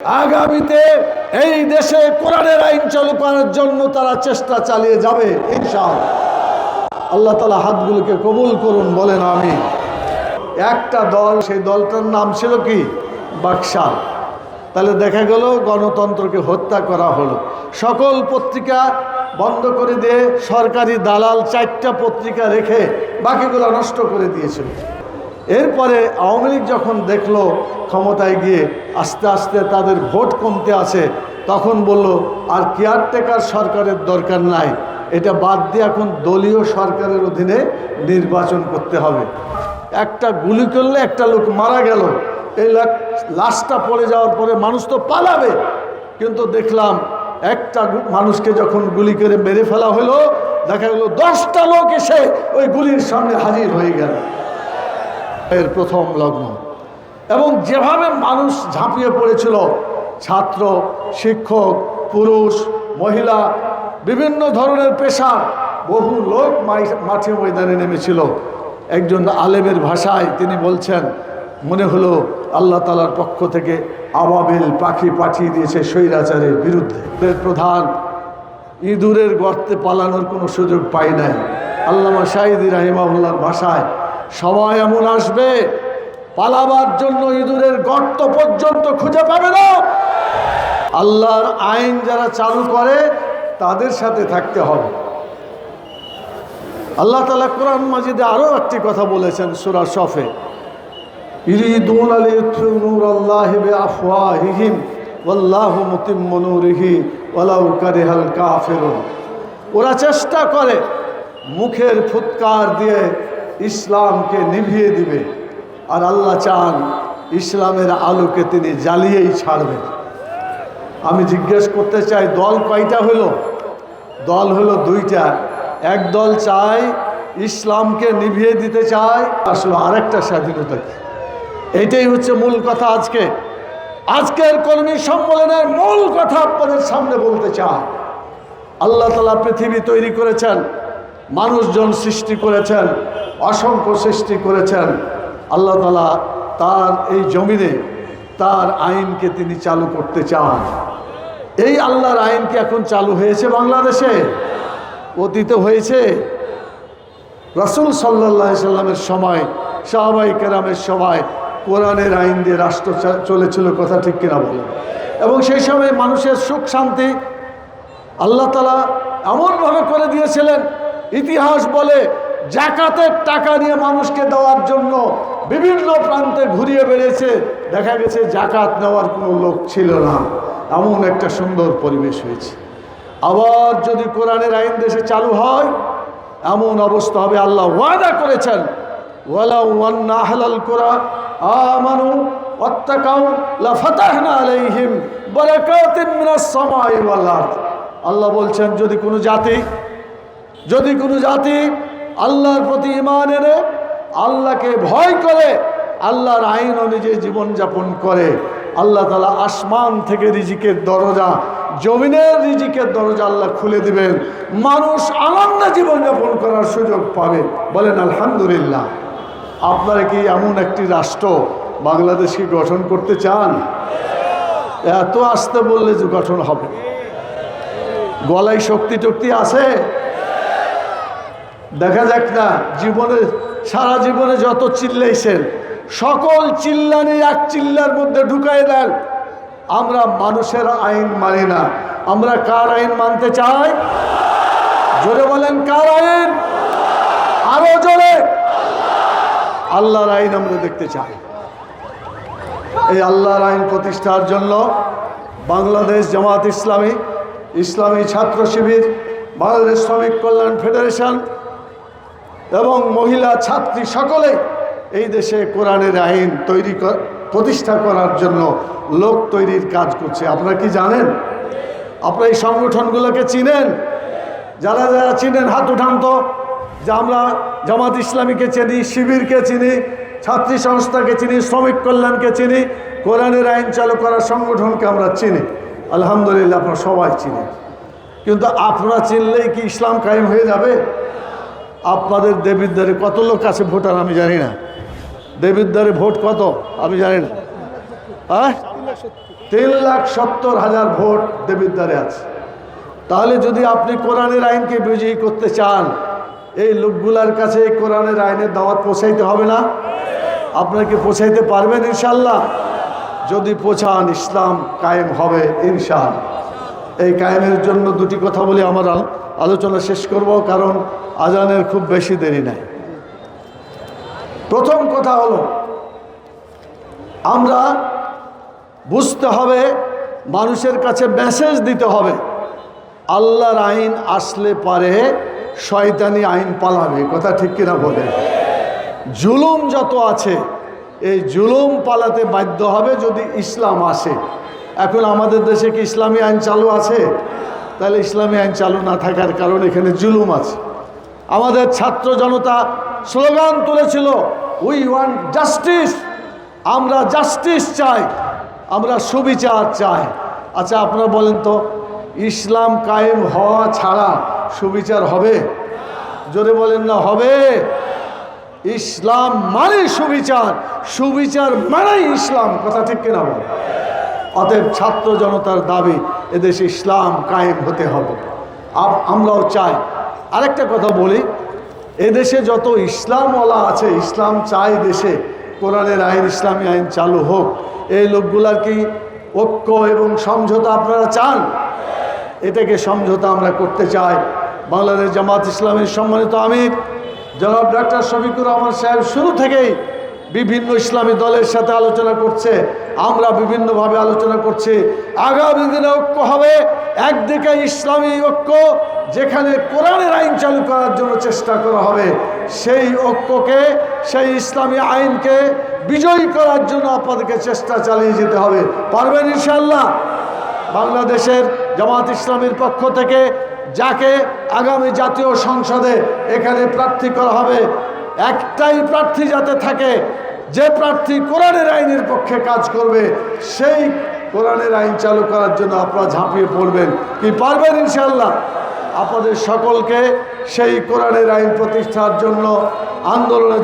আগামীতে এই দেশে কোরআনের আইন চালু করার জন্য তারা চেষ্টা চালিয়ে যাবে, ইনশাআল্লাহ। আল্লাহ তালা হাতগুলোকে কবুল করুন, বলেন আমি একটা দল, সেই দলটার নাম ছিল কি? বাকশাল। তাহলে দেখা গেল গণতন্ত্রকে হত্যা করা হলো। সকল পত্রিকা বন্ধ করে দিয়ে সরকারি দালাল চারটা পত্রিকা রেখে বাকিগুলো নষ্ট করে দিয়েছিল। এরপরে আওয়ামী লীগ যখন দেখল ক্ষমতায় গিয়ে আস্তে আস্তে তাদের ভোট কমতে আছে, তখন বলল, আর কেয়ারটেকার সরকারের দরকার নাই। এটা বাদ দিয়ে এখন দলীয় সরকারের অধীনে নির্বাচন করতে হবে। একটা গুলি করলে একটা লোক মারা গেল। এই লাশ- লাশটা পড়ে যাওয়ার পরে মানুষ তো পালাবে। কিন্তু দেখলাম একটা মানুষকে যখন গুলি করে মেরে ফেলা হলো, দেখা গেল দশটা লোক এসে ওই গুলির সামনে হাজির হয়ে গেল। এর প্রথম লগ্ন। এবং যেভাবে মানুষ ঝাঁপিয়ে পড়েছিল, ছাত্র, শিক্ষক, পুরুষ, মহিলা, বিভিন্ন ধরনের পেশা বহু লোক মাঠে ময়দানে নেমেছিল। একজন আলেমের ভাষায় তিনি বলছেন, মনে হলো আল্লাহ তালার পক্ষ থেকে আবাবিল পাখি পাঠিয়ে দিয়েছে স্বৈরাচারের বিরুদ্ধে। প্রধান ইঁদুরের গর্তে পালানোর কোনো সুযোগ পাই নাই। আল্লামা শাহিদি রাহিমাহুল্লার ভাষায় সময় এমন আসবে, পালাবার জন্য ইঁদুরের গর্ত পর্যন্ত খুঁজে পাবে না। আল্লাহর আইন যারা চালু করে, তাদের সাথে থাকতে হবে। আল্লাহ তালা কোরআন মাজিদে আরও একটি কথা বলেছেন সুরা শফে আলী নূর আল্লাহ আফওয়াহিহিম ওয়াল্লাহু মুতিম্মু নূরিহি, ওয়ালাউ কারিহাল কাফিরুন। ওরা চেষ্টা করে মুখের ফুৎকার দিয়ে ইসলামকে নিভিয়ে দিবে। আর আল্লাহ চান ইসলামের আলোকে তিনি জ্বালিয়েই ছাড়বেন আমি জিজ্ঞেস করতে চাই, দল কয়টা হলো? দল হলো দুইটা। এক দল চায় ইসলামকে নিভিয়ে দিতে চায়, আসলে আরেকটা স্বাধীনতা কি? এইটাই হচ্ছে মূল কথা আজকে। আজকের কর্মী সম্মেলনের মূল কথা আপনাদের সামনে বলতে চাই। আল্লাহ তালা পৃথিবী তৈরি করেছেন, মানুষজন সৃষ্টি করেছেন অসংখ্য সৃষ্টি করেছেন। আল্লাহ তালা তার এই জমিনে তার আইনকে তিনি চালু করতে চান। এই আল্লাহর আইন কি এখন চালু হয়েছে বাংলাদেশে? অতীতে হয়েছে। রসুল সাল্লাহ সাল্লামের সময় সাহাবাই কেরামের সময় কোরআনের আইন দিয়ে রাষ্ট্র চলেছিল কথা ঠিক কিনা বলেন এবং সেই সময় মানুষের সুখ শান্তি আল্লাহ তালা এমনভাবে করে দিয়েছিলেন। ইতিহাস বলে জাকাতের টাকা নিয়ে মানুষকে দেওয়ার জন্য বিভিন্ন প্রান্তে ঘুরিয়ে বেড়েছে দেখা গেছে জাকাত নেওয়ার কোনো লোক ছিল না। এমন একটা সুন্দর পরিবেশ হয়েছে। আবার যদি কোরআনের আইন দেশে চালু হয়, এমন অবস্থা হবে। আল্লাহ ওয়াদা করেছেন ওয়াত্তাকাউ লাফাতাহনা আলাইহিম আল্লাহ বলছেন, যদি কোনো জাতি, যদি কোনো জাতি আল্লাহর প্রতি ইমান এনে আল্লাহকে ভয় করে, আল্লাহর আইন অনুযায়ী জীবনযাপন করে। আল্লাহ তালা আসমান থেকে রিজিকের দরজা, জমিনের রিজিকের দরজা আল্লাহ খুলে দিবেন। মানুষ আনন্দে জীবনযাপন করার সুযোগ পাবে। বলেন, আলহামদুলিল্লাহ। আপনারা কি এমন একটি রাষ্ট্র বাংলাদেশকে গঠন করতে চান? এত আসতে বললে যে গঠন হবে গলায় শক্তি টক্তি আছে? দেখা যাক না, জীবনে, সারা জীবনে যত চিল্লাইছেন, সকল চিল্লানি এক চিল্লার মধ্যে ঢুকাই দেন। আমরা মানুষের আইন মানি না। আমরা কার আইন মানতে চাই? জোরে বলেন, কার আইন? আরও জোরে। আল্লাহর আইন আমরা দেখতে চাই। এই আল্লাহর আইন প্রতিষ্ঠার জন্য বাংলাদেশ জামাত ইসলামী ইসলামী ছাত্র শিবির, বাংলাদেশ শ্রমিক কল্যাণ ফেডারেশন এবং মহিলা ছাত্রী সকলে এই দেশে কোরআনের আইন তৈরি প্রতিষ্ঠা করার জন্য লোক তৈরির কাজ করছে। আপনারা কি জানেন? আপনারা এই সংগঠনগুলোকে চিনেন? যারা যারা চিনেন, হাত উঠান তো যে আমরা জামাত ইসলামীকে চিনি, শিবিরকে চিনি, ছাত্রী সংস্থাকে চিনি, শ্রমিক কল্যাণকে চিনি, কোরআনের আইন চালু করার সংগঠনকে আমরা চিনি। আলহামদুলিল্লাহ, আপনারা সবাই চিনি কিন্তু আপনারা চিনলেই কি ইসলাম কায়েম হয়ে যাবে? আপনাদের দেবিদ্বারে কত লোক আছে ভোটার আমি জানি না। দেবিদ্বারে ভোট কত আমি জানি না। হ্যাঁ? তিন লাখ সত্তর হাজার ভোট দেবিদ্বারে আছে। তাহলে যদি আপনি কোরআনের আইনকে বিজয়ী করতে চান, এই লোকগুলার কাছে এই কোরআনের আইনের দাওয়াত পৌঁছাইতে হবে না? আপনাকে পৌঁছাইতে পারবেন ইনশাল্লাহ যদি পৌঁছান, ইসলাম কায়েম হবে ইনশাআল্লাহ। এই কায়েমের জন্য দুটি কথা বলে আমার আলোচনা শেষ করব, কারণ আজানের খুব বেশি দেরি নাই। প্রথম কথা হলো, আমরা বুঝতে হবে মানুষের কাছে মেসেজ দিতে হবে। আল্লাহর আইন আসলে পারে শয়তানি আইন পালাবে, কথা ঠিক কিনা বলে। জুলুম যত আছে, এই জুলুম পালাতে বাধ্য হবে যদি ইসলাম আসে। এখন আমাদের দেশে কি ইসলামী আইন চালু আছে? তাহলে ইসলামী আইন চালু না থাকার কারণে এখানে জুলুম আছে। আমাদের ছাত্র জনতা স্লোগান তুলেছিল উই ওয়ান্ট জাস্টিস আমরা জাস্টিস চাই, আমরা সুবিচার চাই। আচ্ছা আপনারা বলেন তো, ইসলাম কায়েম হওয়া ছাড়া সুবিচার হবে? জোরে বলেন না, হবে। ইসলাম মানে সুবিচার সুবিচার মানেই ইসলাম। কথা ঠিক কিনা বল অতএব ছাত্র জনতার দাবি, এদেশে ইসলাম কায়েম হতে হবে। আমরাও চাই। আরেকটা কথা বলি, এদেশে যত ইসলামওয়ালা আছে, ইসলাম চাই দেশে। কোরআনের আইন, ইসলামী আইন চালু হোক। এই লোকগুলার কি ঐক্য এবং সমঝোতা আপনারা চান? এটাকে সমঝোতা আমরা করতে চাই। বাংলাদেশ জামাত ইসলামের সম্মানিত আমির, জনাব ডাক্তার শফিকুর রহমান সাহেব, শুরু থেকেই বিভিন্ন ইসলামী দলের সাথে আলোচনা করছে, আমরা বিভিন্নভাবে আলোচনা করছি। আগামী দিনে ঐক্য হবে, একদিকে ইসলামী ঐক্য, যেখানে কোরআনের আইন চালু করার জন্য চেষ্টা করা হবে, সেই ঐক্যকে, সেই ইসলামী আইনকে বিজয়ী করার জন্য আপনাদেরকে চেষ্টা চালিয়ে যেতে হবে। পারবেন ইনশাল্লাহ বাংলাদেশের জামাত ইসলামের পক্ষ থেকে যাকে আগামী জাতীয় সংসদে এখানে প্রার্থী করা হবে একটাই প্রার্থী যাতে থাকে, যে প্রার্থী কোরআনের আইনের পক্ষে কাজ করবে, সেই কোরআনের আইন চালু করার জন্য আপনারা ঝাঁপিয়ে পড়বেন। কি পারবেন ইনশাল্লাহ আপনাদের সকলকে সেই কোরআনের আইন প্রতিষ্ঠার জন্য আন্দোলনে